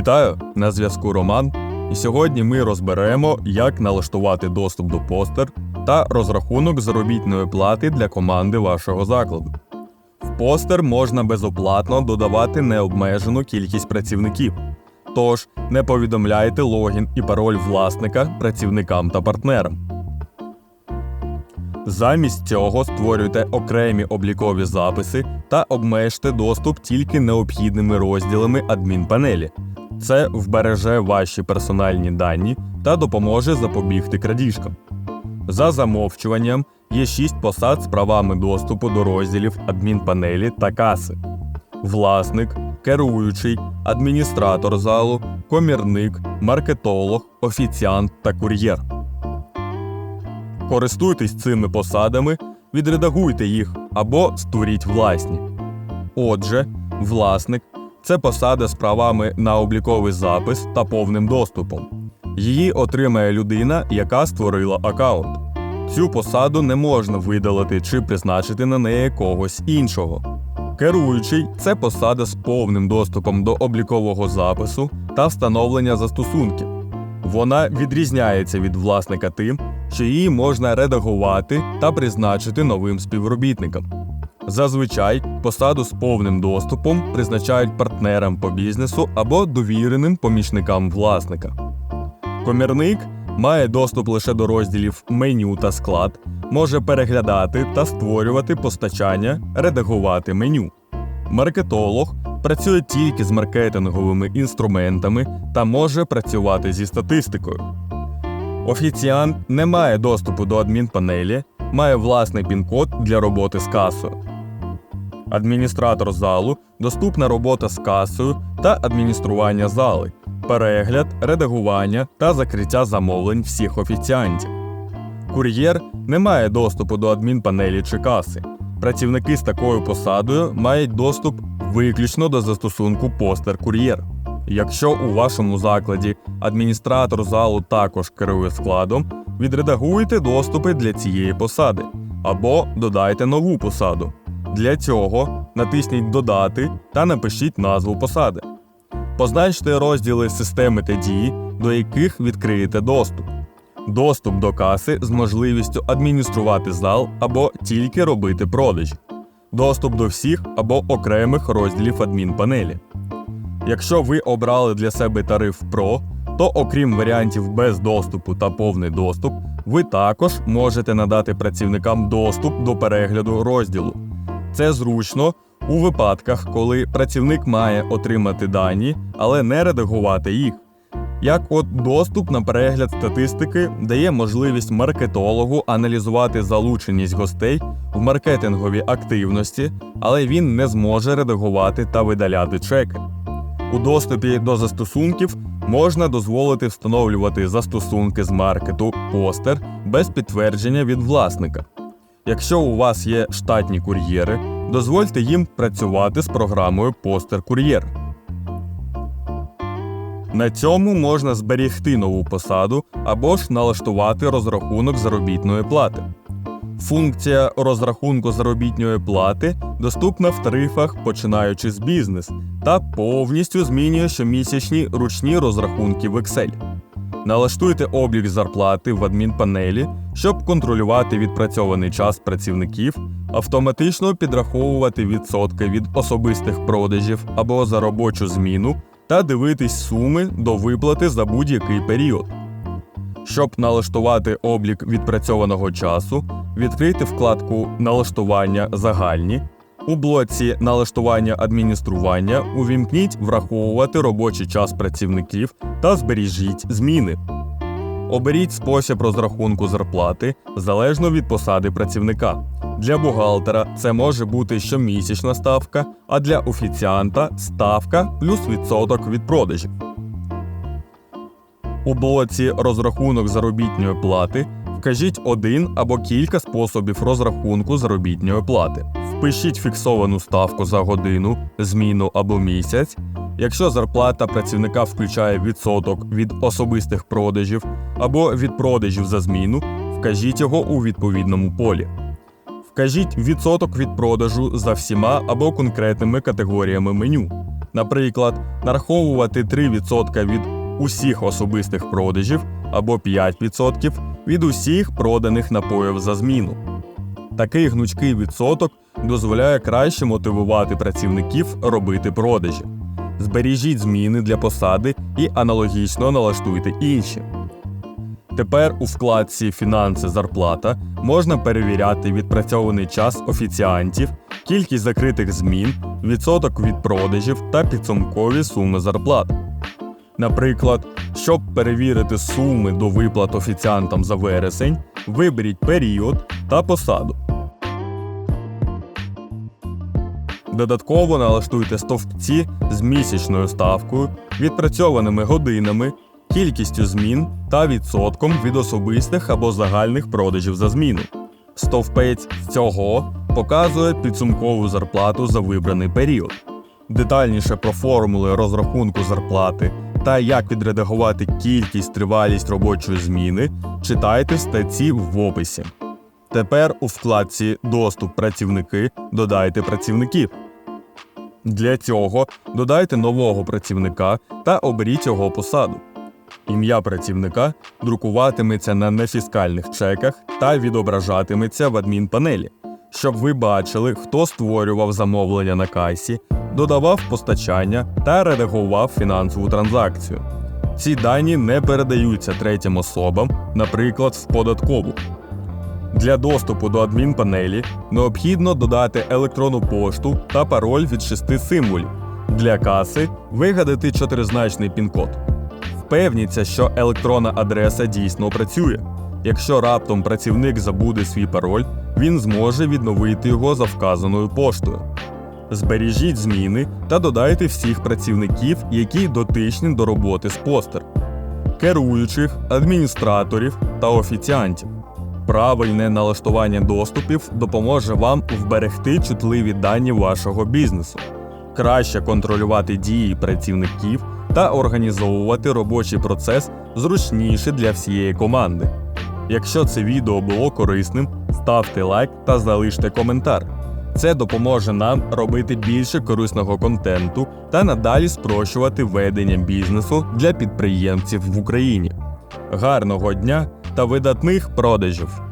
Вітаю! На зв'язку Роман. І сьогодні ми розберемо, як налаштувати доступ до постер та розрахунок заробітної плати для команди вашого закладу. В постер можна безоплатно додавати необмежену кількість працівників. Тож не повідомляйте логін і пароль власника працівникам та партнерам. Замість цього створюйте окремі облікові записи та обмежте доступ тільки необхідними розділами адмінпанелі. Це вбереже ваші персональні дані та допоможе запобігти крадіжкам. За замовчуванням є 6 посад з правами доступу до розділів адмінпанелі та каси: власник, керуючий, адміністратор залу, комірник, маркетолог, офіціант та кур'єр. Користуйтесь цими посадами, відредагуйте їх або створіть власні. Отже, власник це посада з правами на обліковий запис та повним доступом. Її отримає людина, яка створила аккаунт. Цю посаду не можна видалити чи призначити на неї когось іншого. Керуючий це посада з повним доступом до облікового запису та встановлення застосунків. Вона відрізняється від власника тим, що її можна редагувати та призначити новим співробітникам. Зазвичай посаду з повним доступом призначають партнерам по бізнесу або довіреним помічникам власника. Комірник має доступ лише до розділів меню та склад, може переглядати та створювати постачання, редагувати меню. Маркетолог працює тільки з маркетинговими інструментами та може працювати зі статистикою. Офіціант не має доступу до адмінпанелі, має власний пін-код для роботи з касою. Адміністратор залу доступна робота з касою та адміністрування зали, перегляд, редагування та закриття замовлень всіх офіціантів. Кур'єр не має доступу до адмінпанелі чи каси. Працівники з такою посадою мають доступ виключно до застосунку постер кур'єр. Якщо у вашому закладі адміністратор залу також керує складом, відредагуйте доступи для цієї посади або додайте нову посаду. Для цього натисніть Додати та напишіть назву посади. Позначте розділи системи та дії, до яких відкриєте доступ. Доступ до каси з можливістю адмініструвати зал або тільки робити продажі. Доступ до всіх або окремих розділів адмінпанелі. Якщо ви обрали для себе тариф Pro, то окрім варіантів без доступу та повний доступ, ви також можете надати працівникам доступ до перегляду розділу. Це зручно у випадках, коли працівник має отримати дані, але не редагувати їх. Як от доступ на перегляд статистики дає можливість маркетологу аналізувати залученість гостей в маркетингові активності, але він не зможе редагувати та видаляти чеки. У доступі до застосунків можна дозволити встановлювати застосунки з маркету постер без підтвердження від власника. Якщо у вас є штатні кур'єри, дозвольте їм працювати з програмою Постер Кур'єр. На цьому можна зберігти нову посаду або ж налаштувати розрахунок заробітної плати. Функція розрахунку заробітної плати доступна в тарифах, починаючи з бізнес, та повністю змінює щомісячні ручні розрахунки в Excel. Налаштуйте облік зарплати в адмінпанелі, щоб контролювати відпрацьований час працівників, автоматично підраховувати відсотки від особистих продажів або за робочу зміну та дивитись суми до виплати за будь-який період. Щоб налаштувати облік відпрацьованого часу, відкрийте вкладку Налаштування загальні. У блоці Налаштування адміністрування увімкніть Враховувати робочий час працівників та збережіть зміни. Оберіть спосіб розрахунку зарплати залежно від посади працівника. Для бухгалтера це може бути щомісячна ставка, а для офіціанта ставка плюс відсоток від продажів. У блоці Розрахунок заробітної плати вкажіть один або кілька способів розрахунку заробітної плати. Впишіть фіксовану ставку за годину, зміну або місяць. Якщо зарплата працівника включає відсоток від особистих продажів або від продажів за зміну, вкажіть його у відповідному полі. Вкажіть відсоток від продажу за всіма або конкретними категоріями меню. Наприклад, нараховувати 3% від усіх особистих продажів або 5% від усіх проданих напоїв за зміну. Такий гнучкий відсоток дозволяє краще мотивувати працівників робити продажі. Збережіть зміни для посади і аналогічно налаштуйте інші. Тепер у вкладці Фінанси зарплата можна перевіряти відпрацьований час офіціантів, кількість закритих змін, відсоток від продажів та підсумкові суми зарплат. Наприклад, щоб перевірити суми до виплат офіціантам за вересень, виберіть період та посаду. Додатково налаштуйте стовпці з місячною ставкою, відпрацьованими годинами, кількістю змін та відсотком від особистих або загальних продажів за зміну. Стовпець цього показує підсумкову зарплату за вибраний період. Детальніше про формули розрахунку зарплати та як відредагувати кількість тривалість робочої зміни читайте в статті в описі. Тепер у вкладці Доступ працівники додайте працівників. Для цього додайте нового працівника та оберіть його посаду. Ім'я працівника друкуватиметься на нефіскальних чеках та відображатиметься в адмінпанелі, щоб ви бачили, хто створював замовлення на касі, додавав постачання та редагував фінансову транзакцію. Ці дані не передаються третім особам, наприклад, в податкову. Для доступу до адмінпанелі необхідно додати електронну пошту та пароль від шести символів. Для каси вигадати чотиризначний пін-код. Впевніться, що електронна адреса дійсно працює. Якщо раптом працівник забуде свій пароль, він зможе відновити його за вказаною поштою. Збережіть зміни та додайте всіх працівників, які дотичні до роботи з постер, керуючих, адміністраторів та офіціантів. Правильне налаштування доступів допоможе вам вберегти чутливі дані вашого бізнесу, краще контролювати дії працівників та організовувати робочий процес зручніше для всієї команди. Якщо це відео було корисним, ставте лайк та залиште коментар. Це допоможе нам робити більше корисного контенту та надалі спрощувати ведення бізнесу для підприємців в Україні. Гарного дня та видатних продажів!